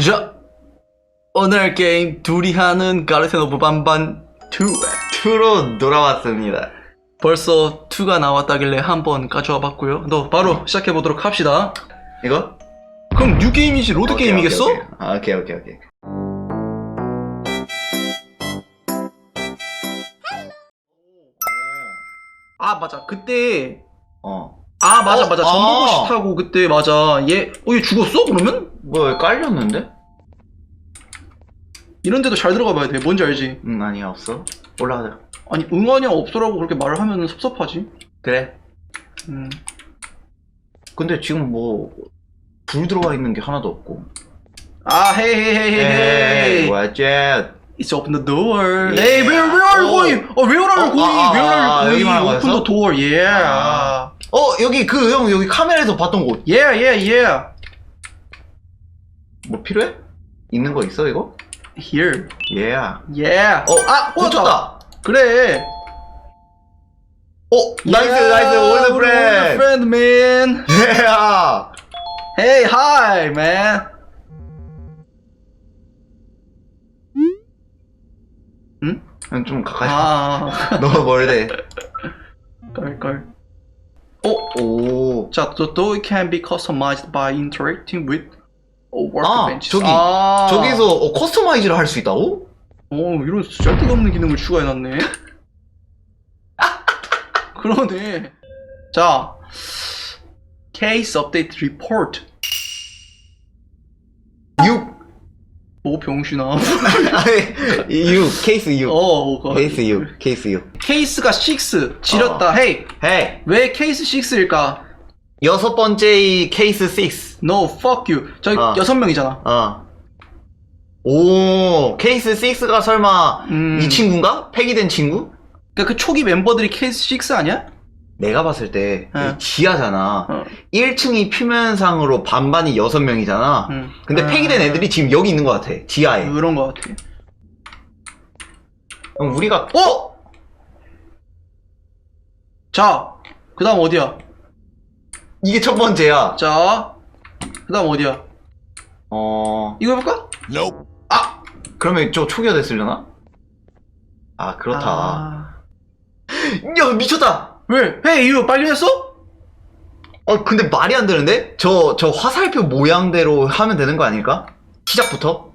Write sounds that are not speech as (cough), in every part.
자, 오늘 게임 둘이 하는 가르텐 오브 반반 2 2로 돌아왔습니다. 벌써 2가 나왔다길래 한번 가져와 봤고요. 너 바로 시작해 보도록 합시다. 이거? 그럼 뉴 게임이지 로드 오케이, 게임이겠어? 오케이, 오케이. 아, 오케이, 오케이, 오케이. 아 맞아 그때 어. 아 맞아 어? 맞아 아. 전보고시 타고 그때 맞아 얘 어, 얘 죽었어 그러면? 뭐야, 깔렸는데? 이런 데도 잘 들어가 봐야 돼 뭔지 알지? 응, 아니야, 없어. 올라가자. 아니 응아냐 없어라고 그렇게 말을 하면 섭섭하지 그래. 음. 근데 지금 뭐, 불 들어가 있는 게 하나도 없고. 아 헤이 헤이 헤이 헤이 헤이 that? It's open the door. Yeah. Hey, where where are you 오. going? 어, where are you 어, going? 아, 아, where are 아, you going? Open the door. Yeah. 아. 어, 여기 그, 형, 여기 카메라에서 봤던 곳. Yeah, yeah, yeah. 뭐 필요해? 있는 거 있어, 이거? Here. Yeah. Yeah. 어, 아, 붙였다. 그래. 어, 나이스, 나이스, Old 프렌드. friend, man. Yeah. Hey, hi, man. 응? 형, 좀 가까이. 아, 너무 멀대. 깔깔. 어, 오. 자, the door can be customized by interacting with 아, workbenches. 저기, 아. 저기서 어, 커스터마이즈를 할 수 있다고? 어, 이런 쓸데없는 기능을 추가해놨네. 그러네. 자, 케이스 업데이트 리포트. 6. 뭐 병신아. 아니, 6. 케이스 6. 어, 그 케이스 6. 케이스 6. 케이스가 6 지렸다. 어. 헤이, 헤이. 왜 케이스 6일까? 여섯 번째 케이스 6. No, fuck you. 저기 어. 여섯 명이잖아. 어. 오, 케이스 6가 설마 음. 이 친구인가? 폐기된 친구? 그러니까 그 초기 멤버들이 케이스 6 아니야? 내가 봤을 때 어. 지하잖아. 어. 1층이 표면상으로 반반이 6명이잖아. 응. 근데 아. 폐기된 애들이 지금 여기 있는 것 같아. 지하에. 그런 거 같아. 그럼 우리가 어? 자, 그 다음 어디야? 이게 첫 번째야. 자, 그 다음 어디야? 어, 이거 해볼까? 그러면 저 초기화 됐으려나? 아, 그렇다. 아... 야, 미쳤다! 왜? 해 이거 빨리 했어? 어, 근데 말이 안 되는데? 저, 저 화살표 모양대로 하면 되는 거 아닐까? 시작부터?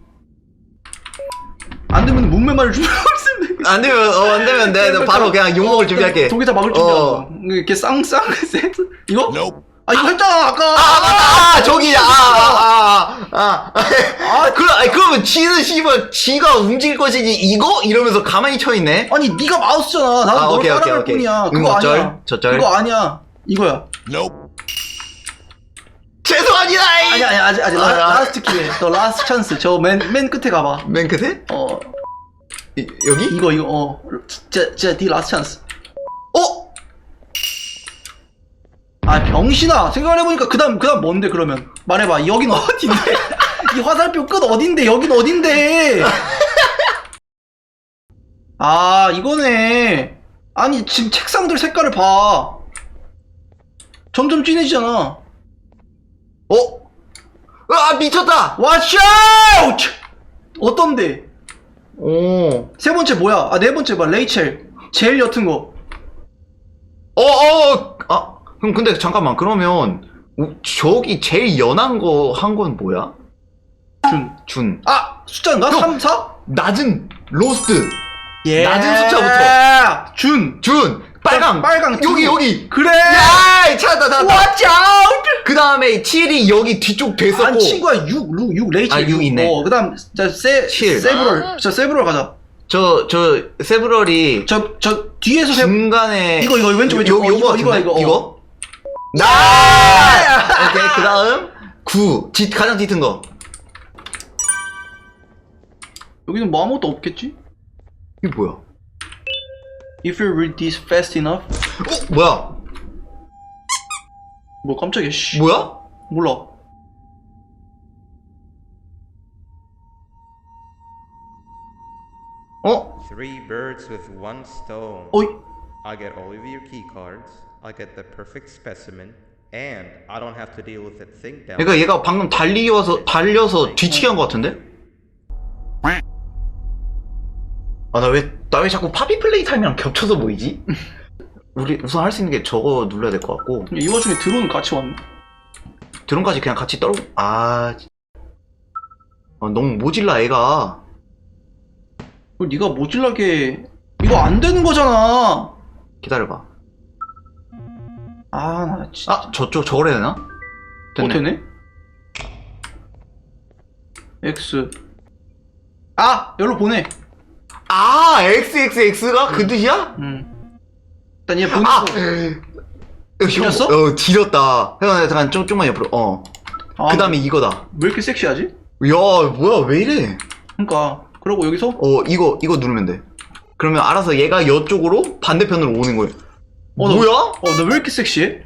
안 되면 문매말을 준비하고 (laughs) 안 되면, 어, 안 되면 내 바로 그냥 욕먹을 준비할게. 독에다 막을 어. 준비하고. 이렇게 쌍쌍 세트? 이거? 아 이거 했잖아 아까. 아, 아, 저기, 아, 아, 아, 아. 아, (laughs) 그, 아니, 그러면 지는 씨발, 지가 움직일 것이지, 이거? 이러면서 가만히 쳐 있네? 아니 네가 마우스잖아. 나도 아, 널 오케이, 오케이, 따라갈 오케이. 뿐이야. 응, 그거 어쩔? 아니야. 저쩔? 그거 아니야. 이거야. 죄송합니다! 이! 아니 아니 아직 아직 아, 라, 아. 라스트 기회. 너 라스트 찬스. 저 맨 맨 끝에 가봐. 맨 끝에? 어 이, 여기? 이거 이거 어 진짜 진짜 네 라스트 찬스. 어? 아 병신아. 생각을 해보니까 그다음 그다음 뭔데 그러면? 말해봐. 여긴 어딘데? (laughs) 이 화살표 끝 어딘데? 여긴 어딘데? (laughs) 아 이거네. 아니 지금 책상들 색깔을 봐. 점점 진해지잖아. 어? 아, 미쳤다! Out! 어떤데? 오. 세 번째 뭐야? 아 네 번째 봐. 레이첼. 제일 옅은 거. 어, 어, 아, 그럼 근데 잠깐만, 그러면, 우- 저기 제일 연한 거 한 건 뭐야? 준. 준. 아 숫자인가? 형. 3, 4? 낮은 로스트. 예. 낮은 숫자부터. 준. 준. 빨강. 빨강. 여기, 준. 여기. 그래. 야! 찾았다, 찾았다. Watch out. 그 다음에 7이 여기 뒤쪽 됐었고. 아니 친구야 6, 6, 6 레이첼. 아, 육 있네. 어, 그다음 자 세, 칠. 세브럴. 저 세브럴 가자. 저, 저, 세브럴이 저 저 뒤에서 세 중간에. 이거, 이거, 왼쪽, 왼쪽. 요, 어, 요거 이거, 같은데? 이거, 이거, 어. 이거? 나! 오케이, 그 다음. 9. 짙, 가장 짙은 거. 여기는 뭐 아무것도 없겠지? 이게 뭐야? If you read this fast enough. 어? 뭐야? 뭐 깜짝이야. 씨. 뭐야? 몰라. 어? Three birds with one stone. 어이. I'll get all of your key cards. I'll get the perfect specimen. and I don't have to deal with it sink down. 그러니까 얘가 방금 달리어서 달려서 뒤치기 한 것 같은데? 아 나 왜 나 왜 자꾸 파비 플레이 타임이랑 겹쳐서 보이지? (laughs) 우리 우선 할 수 있는 게 저거 눌러야 될 것 같고 이 와중에 드론 같이 왔네. 드론까지 그냥 같이 떨어 아 진- 아, 너무 모질라 애가 그걸 네가 모질라게 이거 안 되는 거잖아. 기다려봐 아, 나 진짜. 아 저쪽 저걸 해야 되나? 어, 되네? X. 아! 여기로 보내. 아 XXX가 그 뜻이야? 음. 일단 얘 보내고. 아! 지렸어? 어 지렸다 형 잠깐 좀, 좀만 옆으로 어 아, 그 다음에 이거다 왜 이렇게 섹시하지? 야 뭐야 왜 이래 그러니까. 그러고 여기서 어 이거 이거 누르면 돼 그러면 알아서 얘가 이쪽으로 반대편으로 오는 거야 어, 나- 뭐야? 어, 너왜 이렇게 섹시해?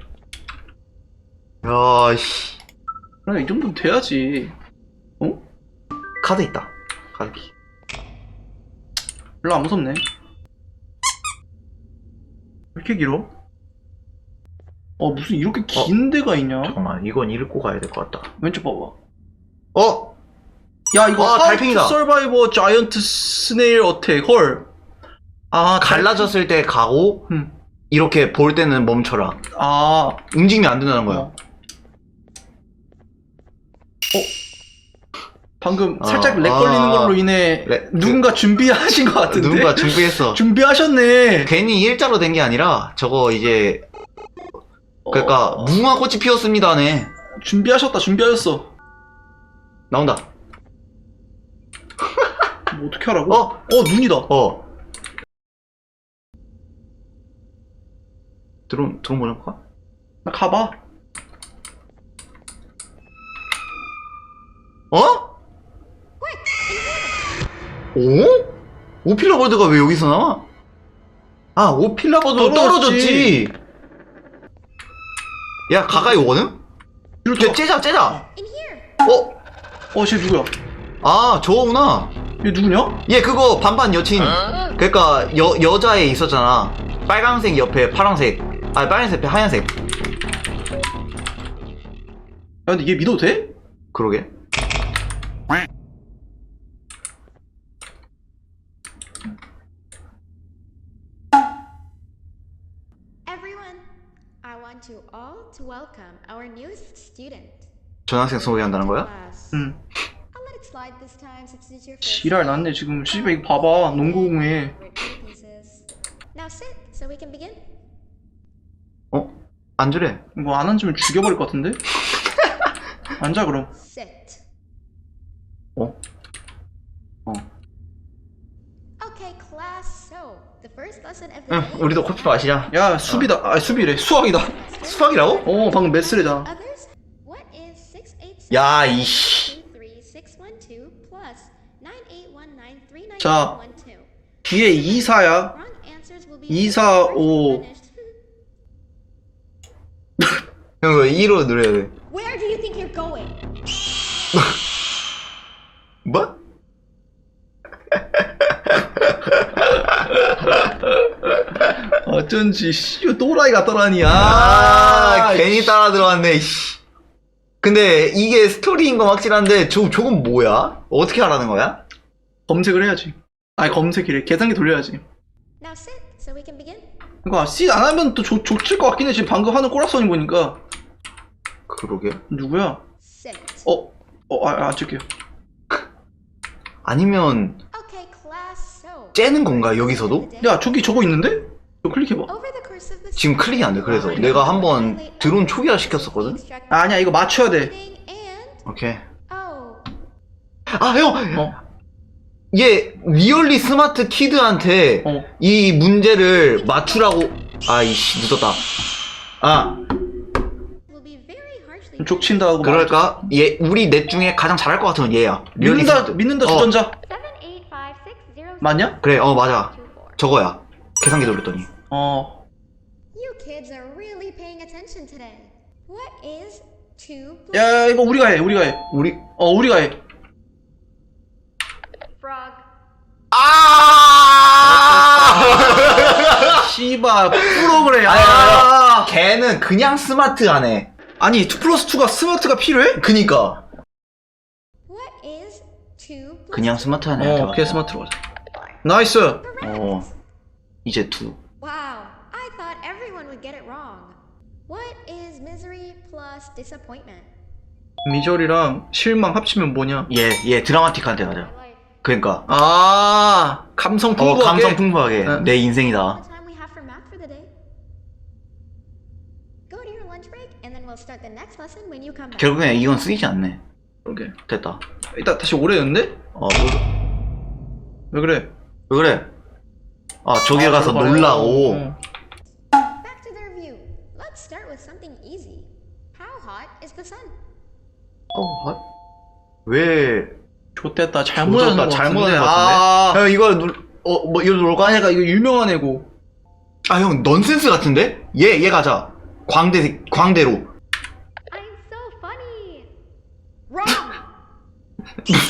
야씨 그래, 이 정도는 돼야지. 카드 있다 카드키 별로 안 무섭네. 왜 이렇게 길어? 어, 무슨 이렇게 긴 데가 있냐? 잠깐만 이건 읽고 가야 될 것 같다 왼쪽 봐봐. 어? 야, 이거 아, 달팽이다. a Giant Snail Attack. 헐. 아, 달- 갈라졌을 때 가고 음. 이렇게 볼 때는 멈춰라 아, 움직이면 안 된다는 거야 어. 어? 방금 어, 살짝 렉 아. 걸리는 걸로 인해 렉- 누군가 준비하신 것 같은데? 누군가 준비했어 (laughs) 준비하셨네. 괜히 일자로 된 게 아니라 저거 이제 그러니까 어, 무궁화 꽃이 피었습니다네 준비하셨다, 준비하셨어. 나온다 뭐 어떻게 하라고? 어? 어, 눈이다. 어 드론 드론 보내볼까? 나 가봐. 어? 오? 오필라버드가 왜 여기서 나와? 아 오필라버드 떨어졌지. 떨어졌지 야 가까이 오거든? 더. 째자 째자. 어? 어, 쟤 누구야? 아 저거구나 얘 누구냐? 얘 그거 반반 여친 그러니까 여, 여자애 있었잖아 빨강색 옆에 파란색 아 빨간색 하얀색 야, 근데 얘 믿어도 돼? 그러게 Everyone, I want you all to welcome our newest student. 전학생 소개한다는 거야? 응. I'll let it slide this time since it's your first. 지랄 났네, 지금. 씨발, 이거 봐봐. 농구공에. Written pieces. Now sit so we can begin. 어? 앉으래 이거 안 앉으면 죽여버릴 것 같은데? 앉아, 그럼. Sit. 어? 어 Okay, class. So the first lesson of the 응, day. 우리도 커피 마시자 야, 수비다. 아, 수비래. 수학이다. 수학이라고? 어, 방금 메스래잖아. Others, what is 687? 야, 이씨. 23612 plus 98193912? 자. 뒤에 2사야. Wrong answers will be 245. 형 이거 2로 누려야 돼 Where do you think you're going? 뭐? 어쩐지, 씨, 또라이 같더라니. 아, 아, 괜히 따라 들어왔네 씨. 근데 이게 스토리인 건 확실한데 저, 저건 뭐야? 어떻게 하라는 거야? 검색을 해야지. 아니, 검색이래. 계산기 돌려야지. Now sit so we can begin. 그니까, 씨 안 하면 또 조, 좋칠 것 같긴 해. 지금 방금 하는 꼬락선이 보니까. 그러게 누구야? 어, 어, 아, 아, 앉을게요. 아니면. 째는 건가 여기서도? 야, 저기 저거 있는데? 저 클릭해봐. 지금 클릭이 안 돼 그래서 내가 한번 드론 초기화 시켰었거든? 아, 아니야, 이거 맞춰야 돼. 오케이 oh, 아 형! 어, 얘 리얼리 스마트 키드한테 어. 이 문제를 맞추라고 아이씨 늦었다 아 족친다 하고. 그럴까? 얘 우리 넷 중에 가장 잘할 것 같은 건 얘야 리얼리 믿는다, 스마트. 믿는다, 어, 주전자. 맞냐? 그래 어 맞아. 저거야 계산기 돌렸더니 어, You kids are really paying attention today. What is two plus 야, 이거 우리가 해, 우리가 해. 우리 어, 우리가 해. frog? 아! 씨발, 프로그램. 아니, 아니, 아, 걔는 그냥 스마트하네 아니 2 플러스 2가 스마트가 필요해? 그니까. What is 2 plus 그냥 애한테 어, 걔 맞아. 스마트로 가자. 나이스. 어. 이제 투. Wow, I thought everyone would get it wrong. What is misery plus disappointment? 미절이랑 실망 합치면 뭐냐? 얘, 얘 드라마틱한테 가자. My life. 그니까. 아, 감성 어, 풍부하게. 감성 풍부하게. 응. 내 인생이다. All the time we have for math for the day. Go to your lunch break, and then we'll start the next lesson when you come back. 결국엔 이건 쓰이지 않네. 그러게. 됐다. 이따 다시 오래 했는데? 어, 뭐, 왜 그래? 왜 그래? 아, 저기 아, 가서 그러네. 놀라고. 어. Back to the review. Let's start with something easy. How hot is the sun? 어, 아, 왜, 좋됐다. 잘못 잘못했다, 하는 거 잘못한 같은데. 것 아, 이거, 눌, 어, 뭐, 이거? 아니, 그러니까 이거 유명한 애고. 아, 형, 넌센스 같은데? 얘, 얘 가자. 광대, 광대로. I'm so funny. Wrong. Expressions,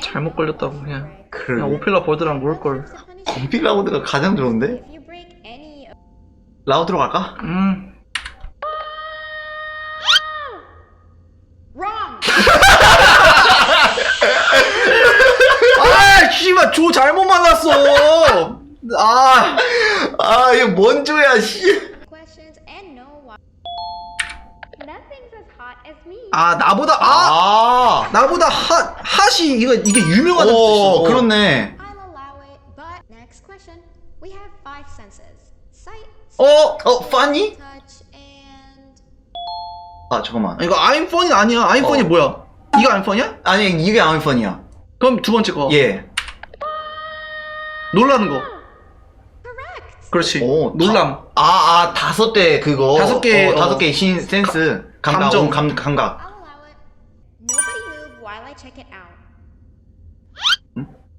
잘못 걸렸다고 그냥. 그래. 그냥 오펠라 버드랑 놀 걸. 건필라우드가 가장 좋은데? 라우드로 갈까? 음. wrong. 아, 씨발, 조 잘못 만났어. 아, 아, 이거 뭔 조야, 씨. questions and no why. Nothing's as hot as me. 아, 나보다, 아, 아. 나보다 핫, 핫이, 이거, 이게 유명하다는 오, 뜻이어. 그렇네. I'll allow it, but next question. We have five senses: sight, 어, 어, 파니? touch, and 아, 잠깐만. 이거 I'm funny 아니야. I'm funny 어. 뭐야? 이거 I'm funny야? 아니, 이게 아미펀이야. 그럼 두 번째 거. 예. 놀라는 거. correct. 그렇지. 오, 놀람. 아, 아, 다섯 대 그거. 다섯 개, 어, 다섯 어. 개의 신, 센스. 감각, 감정. 어, 감, 감각. I'll allow it. Nobody move while I check it out.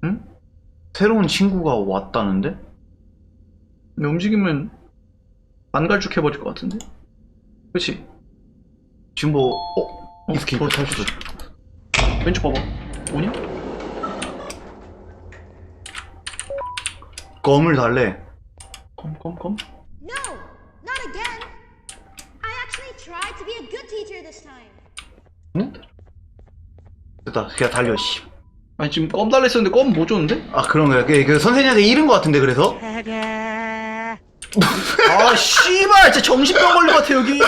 응? 새로운 친구가 왔다는데? 근데 움직이면 안 갈죽해버릴 것 같은데? 그렇지. 지금 뭐, 어? 어, 이스케이프. 저, 저, 저. 왼쪽 봐봐. 뭐냐? 검을 달래. 검, 검, 검. 응? 됐다. 그냥 달려, 씨. 아니, 지금 껌 달랬었는데 껌뭐 줬는데? 아, 그런 거야. 그, 그 선생님한테 잃은 것 같은데, 그래서? (laughs) 아, 씨발! 진짜 정신병 걸린 것 같아, 여기.